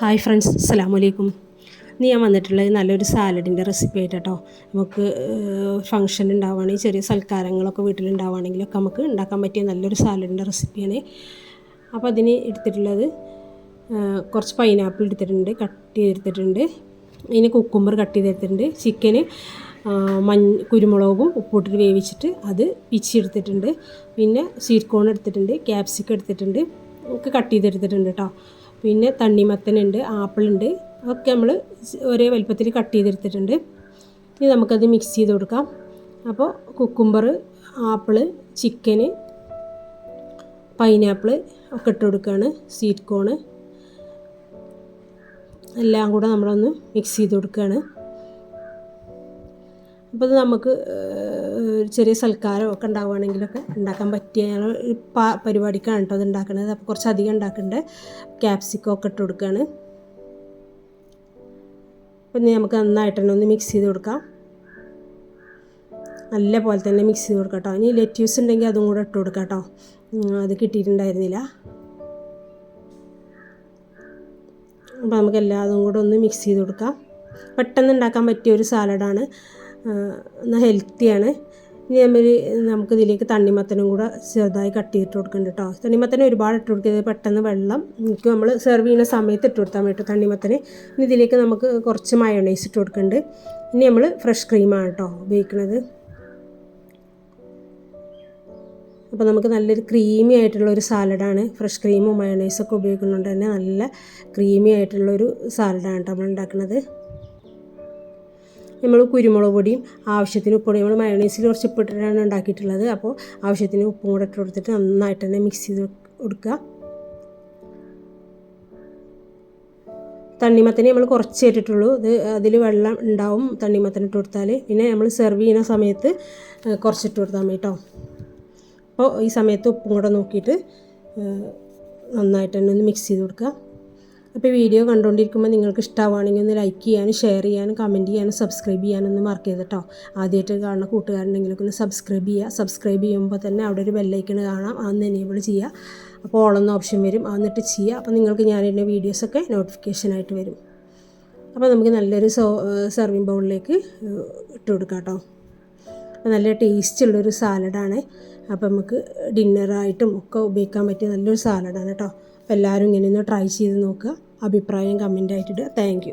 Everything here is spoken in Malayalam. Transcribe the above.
ഹായ് ഫ്രണ്ട്സ് അസ്സാം വലൈക്കും ഇന്ന് ഞാൻ വന്നിട്ടുള്ളത് നല്ലൊരു സാലഡിന്റെ റെസിപ്പി ആയിട്ട് കേട്ടോ നമുക്ക് ഫംഗ്ഷൻ ഉണ്ടാവുകയാണെങ്കിൽ ചെറിയ സൽക്കാരങ്ങളൊക്കെ വീട്ടിലുണ്ടാവുകയാണെങ്കിലൊക്കെ നമുക്ക് ഉണ്ടാക്കാൻ പറ്റിയ നല്ലൊരു സാലഡിന്റെ റെസിപ്പിയാണ് അപ്പോൾ അതിന് എടുത്തിട്ടുള്ളത് കുറച്ച് പൈനാപ്പിൾ എടുത്തിട്ടുണ്ട് കട്ട് ചെയ്തെടുത്തിട്ടുണ്ട്. ഇനി കുക്കുമ്പർ കട്ട് ചെയ്തെടുത്തിട്ടുണ്ട്. ചിക്കന് മഞ്ഞ കുരുമുളകും ഉപ്പിട്ടിട്ട് വേവിച്ചിട്ട് അത് പിച്ചെടുത്തിട്ടുണ്ട് പിന്നെ സ്വീറ്റ് കോൺ എടുത്തിട്ടുണ്ട് ക്യാപ്സിക്കം എടുത്തിട്ടുണ്ട്. ഒക്കെ കട്ട് ചെയ്തെടുത്തിട്ടുണ്ട് കേട്ടോ പിന്നെ തണ്ണിമത്തനുണ്ട് ആപ്പിളുണ്ട്. അതൊക്കെ നമ്മൾ ഒരേ വലുപ്പത്തിൽ കട്ട് ചെയ്തെടുത്തിട്ടുണ്ട്. ഇനി നമുക്കത് മിക്സ് ചെയ്ത് കൊടുക്കാം. അപ്പോൾ കുക്കുംബർ ആപ്പിൾ ചിക്കന് പൈനാപ്പിൾ ഒക്കെ ഇട്ട് കൊടുക്കുകയാണ് സ്വീറ്റ് കോണ് എല്ലാം കൂടെ നമ്മളൊന്ന് മിക്സ് ചെയ്ത് കൊടുക്കുകയാണ് അപ്പോൾ ഇത് നമുക്ക് ചെറിയ സൽക്കാരമൊക്കെ ഉണ്ടാവുകയാണെങ്കിലൊക്കെ ഉണ്ടാക്കാൻ പറ്റിയ പരിപാടിക്കാണ് കേട്ടോ അത് ഉണ്ടാക്കുന്നത് അപ്പോൾ കുറച്ച് അധികം ഉണ്ടാക്കുന്നുണ്ട് ക്യാപ്സിക്കം ഒക്കെ ഇട്ട് കൊടുക്കുകയാണ് പിന്നെ നമുക്ക് നന്നായിട്ട് തന്നെ ഒന്ന് മിക്സ് ചെയ്ത് കൊടുക്കാം. നല്ല പോലെ തന്നെ മിക്സ് ചെയ്ത് കൊടുക്കാം കേട്ടോ. ഇനി ലെറ്റ്യൂസ് ഉണ്ടെങ്കിൽ അതും കൂടെ ഇട്ട് കൊടുക്കാം കേട്ടോ. അത് കിട്ടിയിട്ടുണ്ടായിരുന്നില്ല. അപ്പോൾ നമുക്ക് എല്ലാതും കൂടെ ഒന്ന് മിക്സ് ചെയ്ത് കൊടുക്കാം. പെട്ടെന്ന് ഉണ്ടാക്കാൻ പറ്റിയ ഒരു സാലഡാണ് എന്നാൽ ഹെൽത്തിയാണ് ഇനി നമ്മൾ നമുക്ക് ഇതിലേക്ക് തണ്ണിമത്തനും കൂടെ ചെറുതായി കട്ട് ചെയ്തിട്ട് കൊടുക്കുന്നുണ്ട് കേട്ടോ തണ്ണിമത്തനെ ഒരുപാട് ഇട്ട് കൊടുക്കരുത് പെട്ടെന്ന് വെള്ളം എനിക്ക് നമ്മൾ സെർവ് ചെയ്യുന്ന സമയത്ത് ഇട്ട് കൊടുത്താൽ പറ്റും തണ്ണിമത്തന്. ഇനി ഇതിലേക്ക് നമുക്ക് കുറച്ച് മയോണൈസ് ഇട്ട് കൊടുക്കുന്നുണ്ട് ഇനി നമ്മൾ ഫ്രഷ് ക്രീമാണ് കേട്ടോ ഉപയോഗിക്കുന്നത് അപ്പോൾ നമുക്ക് നല്ലൊരു ക്രീമി ആയിട്ടുള്ള ഒരു സാലഡാണ് ഫ്രഷ് ക്രീമും മയോണൈസൊക്കെ ഉപയോഗിക്കുന്നുണ്ട് തന്നെ നല്ല ക്രീമി ആയിട്ടുള്ളൊരു സാലഡാണ് കേട്ടോ നമ്മൾ ഉണ്ടാക്കുന്നത് നമ്മൾ കുരുമുളക് പൊടിയും ആവശ്യത്തിന് ഉപ്പ് നമ്മൾ മയോണൈസിൽ കുറച്ച് ഉപ്പിട്ടിട്ടാണ് ഉണ്ടാക്കിയിട്ടുള്ളത്. അപ്പോൾ ആവശ്യത്തിന് ഉപ്പും കൂടെ ഇട്ട് കൊടുത്തിട്ട് നന്നായിട്ട് തന്നെ മിക്സ് ചെയ്ത് കൊടുക്കുക. തണ്ണിമത്തനെ നമ്മൾ കുറച്ച് ഇട്ടിട്ടുള്ളൂ. ഇത് അതിൽ വെള്ളം ഉണ്ടാവും തണ്ണിമത്തൻ ഇട്ട് കൊടുത്താൽ പിന്നെ നമ്മൾ സെർവ് ചെയ്യുന്ന സമയത്ത് കുറച്ചിട്ട് കൊടുത്താൽ മതി കേട്ടോ അപ്പോൾ ഈ സമയത്ത് ഉപ്പും കൂടെ നോക്കിയിട്ട് നന്നായിട്ട് തന്നെ ഒന്ന് മിക്സ് ചെയ്ത് കൊടുക്കുക. അപ്പോൾ വീഡിയോ കണ്ടുകൊണ്ടിരിക്കുമ്പോൾ നിങ്ങൾക്ക് ഇഷ്ടമാവുകയാണെങ്കിൽ ഒന്ന് ലൈക്ക് ചെയ്യാനും ഷെയർ ചെയ്യാനും കമന്റ് ചെയ്യാനും സബ്സ്ക്രൈബ് ചെയ്യാനൊന്നും മാർക്ക് ചെയ്ത് കേട്ടോ. ആദ്യമായിട്ട് കാണുന്ന കൂട്ടുകാരുണ്ടെങ്കിലൊക്കെ ഒന്ന് സബ്സ്ക്രൈബ് ചെയ്യുക. സബ്സ്ക്രൈബ് ചെയ്യുമ്പോൾ തന്നെ അവിടെ ഒരു ബെല്ലൈക്കൺ കാണാം. അന്ന് എനേബിൾ ചെയ്യുക. അപ്പോൾ ഓളെന്ന ഓപ്ഷൻ വരും. എന്നിട്ട് ചെയ്യുക. അപ്പോൾ നിങ്ങൾക്ക് ഞാൻ എന്റെ വീഡിയോസൊക്കെ നോട്ടിഫിക്കേഷനായിട്ട് വരും. അപ്പോൾ നമുക്ക് നല്ലൊരു സോ സെർവിങ് ബൗളിലേക്ക് ഇട്ട് കൊടുക്കാം കേട്ടോ. നല്ല ടേസ്റ്റ് ഉള്ളൊരു സാലഡാണ് അപ്പോൾ നമുക്ക് ഡിന്നറായിട്ടും ഒക്കെ ഉപയോഗിക്കാൻ പറ്റിയ നല്ലൊരു സാലഡാണ് കേട്ടോ. എല്ലാവരും ഇങ്ങനെ ഒന്ന് ട്രൈ ചെയ്ത് നോക്കുക അഭിപ്രായം കമന്റ് ആയിട്ടിടുക താങ്ക്